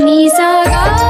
नि सा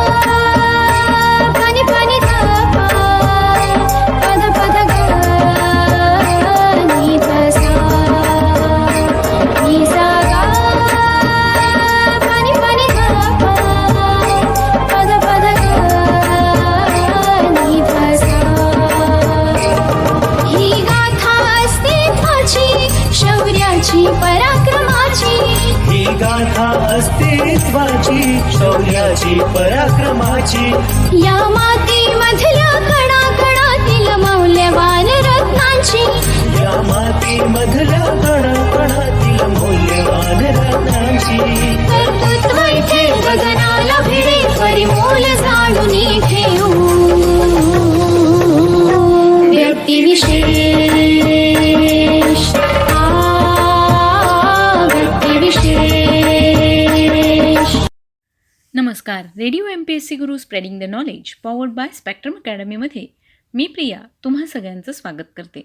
नमस्कार. Radio M P S C Guru spreading the knowledge powered by Spectrum अकॅडमीमध्ये मी प्रिया तुम्हा सगळ्यांचं स्वागत करते.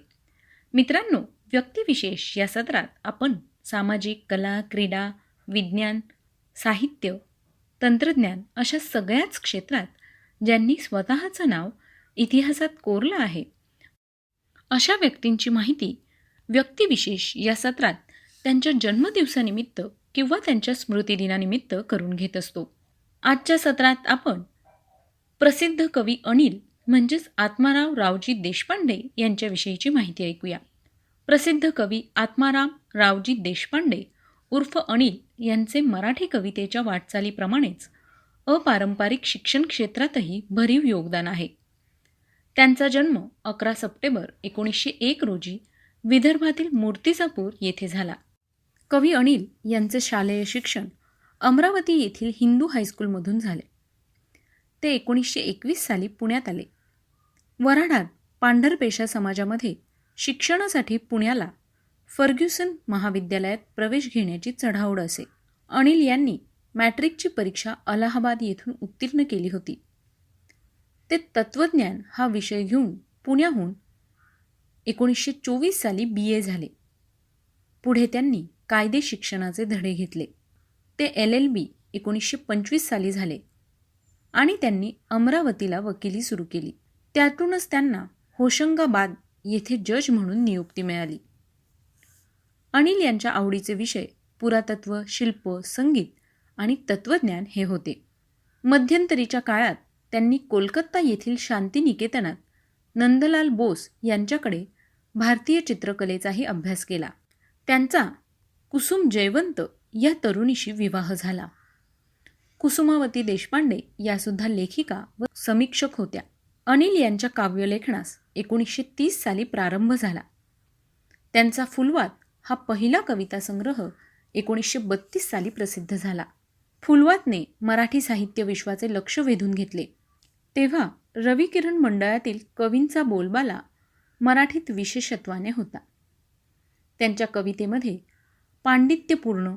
मित्रांनो व्यक्तिविशेष या सत्रात आपण सामाजिक कला क्रीडा विज्ञान साहित्य तंत्रज्ञान अशा सगळ्याच क्षेत्रात ज्यांनी स्वतःचं नाव इतिहासात कोरलं आहे अशा व्यक्तींची माहिती व्यक्तिविशेष या सत्रात त्यांच्या जन्मदिवसानिमित्त किंवा त्यांच्या स्मृतिदिनानिमित्त करून घेत असतो. आजच्या सत्रात आपण प्रसिद्ध कवी अनिल म्हणजेच आत्माराव रावजी देशपांडे यांच्याविषयीची माहिती ऐकूया. प्रसिद्ध कवी आत्माराम रावजी देशपांडे उर्फ अनिल यांचे मराठी कवितेच्या वाटचालीप्रमाणेच अपारंपरिक शिक्षण क्षेत्रातही भरीव योगदान आहे. त्यांचा जन्म अकरा सप्टेंबर एकोणीसशे एक रोजी विदर्भातील मूर्तिजापूर येथे झाला. कवी अनिल यांचे शालेय शिक्षण अमरावती येथील हिंदू हायस्कूलमधून झाले. ते एकोणीसशे एकवीस साली पुण्यात आले. वऱ्हाडात पांढरपेशा समाजामध्ये शिक्षणासाठी पुण्याला फर्ग्युसन महाविद्यालयात प्रवेश घेण्याची चढाओढ असे. अनिल यांनी मॅट्रिकची परीक्षा अलाहाबाद येथून उत्तीर्ण केली होती. ते तत्त्वज्ञान हा विषय घेऊन पुण्याहून एकोणीसशे चोवीस साली बी ए झाले. पुढे त्यांनी कायदे शिक्षणाचे धडे घेतले. ते एल एल बी एकोणीसशे पंचवीस साली झाले आणि त्यांनी अमरावतीला वकिली सुरू केली. त्यातूनच त्यांना होशंगाबाद येथे जज म्हणून नियुक्ती मिळाली. अनिल यांच्या आवडीचे विषय पुरातत्व शिल्प संगीत आणि तत्त्वज्ञान हे होते. मध्यंतरीच्या काळात त्यांनी कोलकाता येथील शांतिनिकेतनात नंदलाल बोस यांच्याकडे भारतीय चित्रकलेचाही अभ्यास केला. त्यांचा कुसुम जयवंत या तरुणीशी विवाह झाला. कुसुमावती देशपांडे यासुद्धा लेखिका व समीक्षक होत्या. अनिल यांच्या काव्यलेखनास एकोणीसशे तीस साली प्रारंभ झाला. त्यांचा फुलवात हा पहिला कविता संग्रह एकोणीसशे बत्तीस साली प्रसिद्ध झाला. फुलवातने मराठी साहित्य विश्वाचे लक्ष वेधून घेतले. तेव्हा रविकिरण मंडळातील कवींचा बोलबाला मराठीत विशेषत्वाने होता. त्यांच्या कवितेमध्ये पांडित्यपूर्ण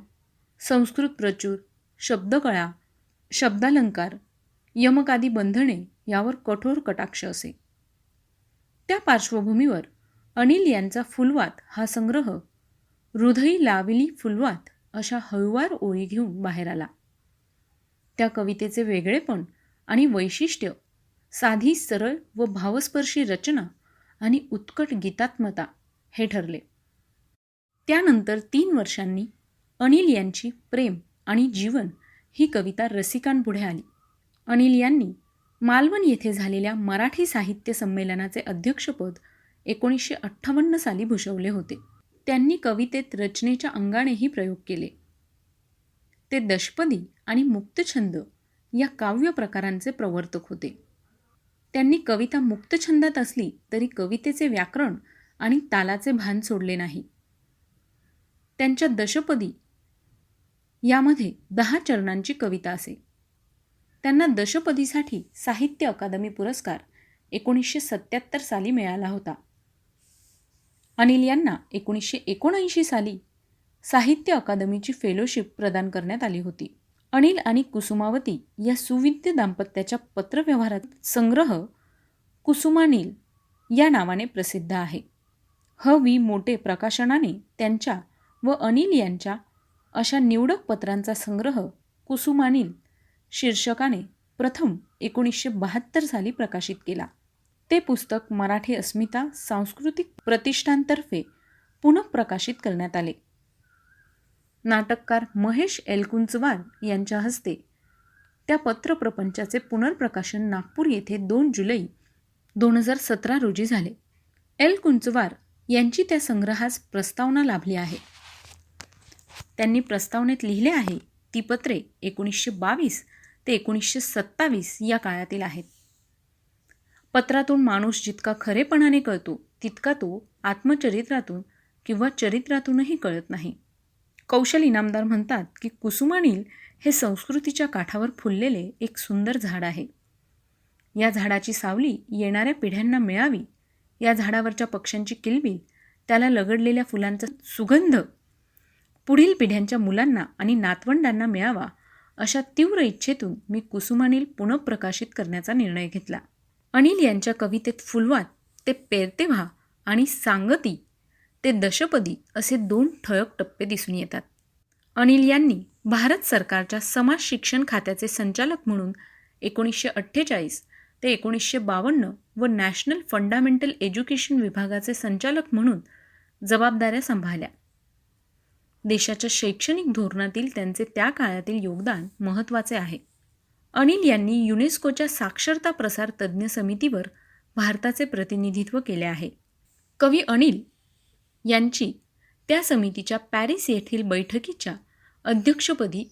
संस्कृत प्रचूर शब्दकळा शब्दालंकार यमकादी बंधने यावर कठोर कटाक्ष असे. त्या पार्श्वभूमीवर अनिल यांचा फुलवात हा संग्रह हृदयी लाविली फुलवात अशा हळुवार ओळी घेऊन बाहेर आला. त्या कवितेचे वेगळेपण आणि वैशिष्ट्य साधी सरळ व भावस्पर्शी रचना आणि उत्कट गीतात्मता हे ठरले. त्यानंतर तीन वर्षांनी अनिल यांची प्रेम आणि जीवन ही कविता रसिकांपुढे आली. अनिल यांनी मालवण येथे झालेल्या मराठी साहित्य संमेलनाचे अध्यक्षपद एकोणीसशे अठ्ठावन्न साली भूषवले होते. त्यांनी कवितेत रचनेच्या अंगानेही प्रयोग केले. ते दशपदी आणि मुक्तछंद या काव्य प्रकारांचे प्रवर्तक होते. त्यांनी कविता मुक्तछंदात असली तरी कवितेचे व्याकरण आणि तालाचे भान सोडले नाही. त्यांच्या दशपदी यामध्ये दहा चरणांची कविता असे. त्यांना दशपदीसाठी साहित्य अकादमी पुरस्कार एकोणीसशे सत्याहत्तर साली मिळाला होता. अनिल यांना एकोणीसशे एकोणऐंशी साली साहित्य अकादमीची फेलोशिप प्रदान करण्यात आली होती. अनिल आणि कुसुमावती या सुविद्य दाम्पत्याच्या पत्रव्यवहारात संग्रह कुसुमानील या नावाने प्रसिद्ध आहे. ह. वी. मोठे प्रकाशनाने त्यांच्या व अनिल यांच्या अशा निवडक पत्रांचा संग्रह कुसुमानील शीर्षकाने प्रथम एकोणीसशे बहात्तर साली प्रकाशित केला. ते पुस्तक मराठी अस्मिता सांस्कृतिक प्रतिष्ठानतर्फे पुनःप्रकाशित करण्यात आले. नाटककार महेश एलकुंचवार यांच्या हस्ते त्या पत्रप्रपंचाचे पुनर्प्रकाशन नागपूर येथे दोन जुलै दोन हजार सतरा रोजी झाले. एल. कुंचवार यांची त्या संग्रहास प्रस्तावना लाभली आहे. त्यांनी प्रस्तावनेत लिहिले आहे ती पत्रे एकोणीसशे बावीस ते एकोणीसशे सत्तावीस या काळातील आहेत. पत्रातून माणूस जितका खरेपणाने कळतो तितका तो आत्मचरित्रातून किंवा चरित्रातूनही कळत नाही. कौशल इनामदार म्हणतात की कुसुमानील हे संस्कृतीच्या काठावर फुललेले एक सुंदर झाड आहे. या झाडाची सावली येणाऱ्या पिढ्यांना मिळावी या झाडावरच्या पक्ष्यांची किलबिल त्याला लगडलेल्या फुलांचा सुगंध पुढील पिढ्यांच्या मुलांना आणि नातवंडांना मिळावा अशा तीव्र इच्छेतून मी कुसुमानील पुनःप्रकाशित करण्याचा निर्णय घेतला. अनिल यांच्या कवितेत फुलवात ते पेरतेव्हा आणि सांगती ते दशपदी असे दोन ठळक टप्पे दिसून येतात. अनिल यांनी भारत सरकारच्या समाज शिक्षण खात्याचे संचालक म्हणून एकोणीसशे अठ्ठेचाळीस ते एकोणीसशे बावन्न व नॅशनल फंडामेंटल एज्युकेशन विभागाचे संचालक म्हणून जबाबदाऱ्या सांभाळल्या. देशाच्या शैक्षणिक धोरणातील त्यांचे त्या काळातील योगदान महत्त्वाचे आहे. अनिल यांनी युनेस्कोच्या साक्षरता प्रसार तज्ज्ञ समितीवर भारताचे प्रतिनिधित्व केले आहे. कवी अनिल यांची त्या समितीच्या पॅरिस येथील बैठकीच्या अध्यक्षपदी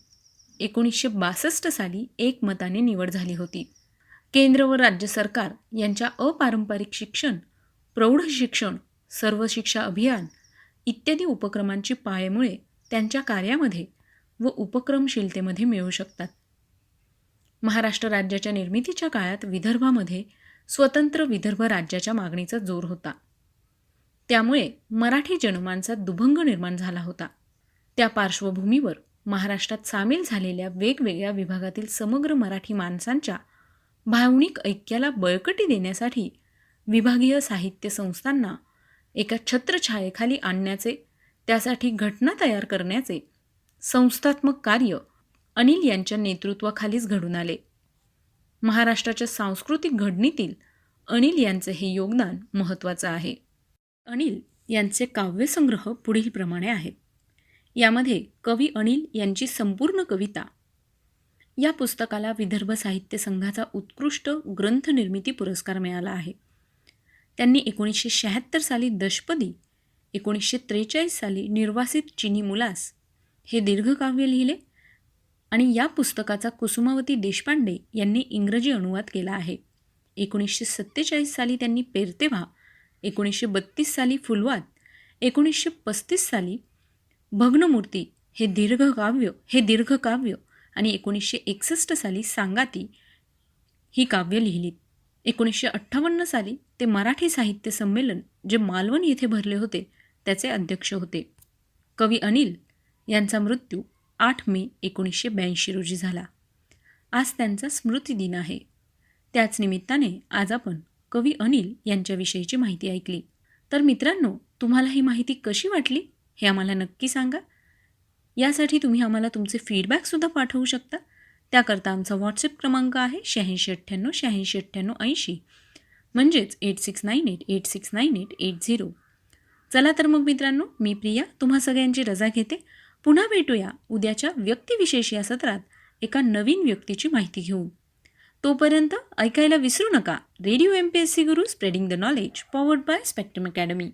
एकोणीसशे बासष्ट साली एकमताने निवड झाली होती. केंद्र व राज्य सरकार यांच्या अपारंपरिक शिक्षण प्रौढ शिक्षण सर्व शिक्षा अभियान इत्यादी उपक्रमांची पाळेमुळे त्यांच्या कार्यामध्ये व उपक्रमशीलतेमध्ये मिळू शकतात. महाराष्ट्र राज्याच्या निर्मितीच्या काळात विदर्भामध्ये स्वतंत्र विदर्भ राज्याच्या मागणीचा जोर होता. त्यामुळे मराठी जनमानसात दुभंग निर्माण झाला होता. त्या पार्श्वभूमीवर महाराष्ट्रात सामील झालेल्या वेगवेगळ्या विभागातील समग्र मराठी माणसांच्या भावनिक ऐक्याला बळकटी देण्यासाठी विभागीय साहित्य संस्थांना एका छत्रछायेखाली आणण्याचे त्यासाठी घटना तयार करण्याचे संस्थात्मक कार्य अनिल यांच्या नेतृत्वाखालीच घडून आले. महाराष्ट्राच्या सांस्कृतिक घडणीतील अनिल यांचे हे योगदान महत्त्वाचं आहे. अनिल यांचे काव्यसंग्रह पुढीलप्रमाणे आहेत. यामध्ये कवी अनिल यांची संपूर्ण कविता या पुस्तकाला विदर्भ साहित्य संघाचा उत्कृष्ट ग्रंथनिर्मिती पुरस्कार मिळाला आहे. त्यांनी एकोणीसशे शहात्तर साली दशपदी एकोणीसशे त्रेचाळीस साली निर्वासित चिनी मुलास हे दीर्घकाव्य लिहिले आणि या पुस्तकाचा कुसुमावती देशपांडे यांनी इंग्रजी अनुवाद केला आहे. एकोणीसशे सत्तेचाळीस साली त्यांनी पेरतेव्हा एकोणीसशे बत्तीस साली फुलवात एकोणीसशे पस्तीस साली भग्नमूर्ती हे दीर्घकाव्य हे दीर्घकाव्य आणि एकोणीसशे एकसष्ट साली सांगाती ही काव्य लिहिलीत. एकोणीसशे अठ्ठावन्न साली ते मराठी साहित्य संमेलन जे मालवण येथे भरले होते त्याचे अध्यक्ष होते. कवी अनिल यांचा मृत्यू आठ मे एकोणीसशे ब्याऐंशी रोजी झाला. आज त्यांचा स्मृतिदिन आहे. त्याच निमित्ताने आज आपण कवी अनिल यांच्याविषयीची माहिती ऐकली. तर मित्रांनो तुम्हाला ही माहिती कशी वाटली हे आम्हाला नक्की सांगा. यासाठी तुम्ही आम्हाला तुमचे फीडबॅकसुद्धा पाठवू शकता. त्याकरता आमचा व्हॉट्सअप क्रमांक आहे शहाऐंशी अठ्ठ्याण्णव शहाऐंशी अठ्ठ्याण्णव ऐंशी. म्हणजेच eight six nine eight eight six nine eight eight zero चला तर मग मित्रांनो मी प्रिया तुम्हा सगळ्यांची रजा घेते. पुन्हा भेटूया उद्याच्या व्यक्तिविशेष या सत्रात एका नवीन व्यक्तीची माहिती घेऊन. तोपर्यंत ऐकायला विसरू नका. Radio M P S C Guru spreading the knowledge powered by spectrum academy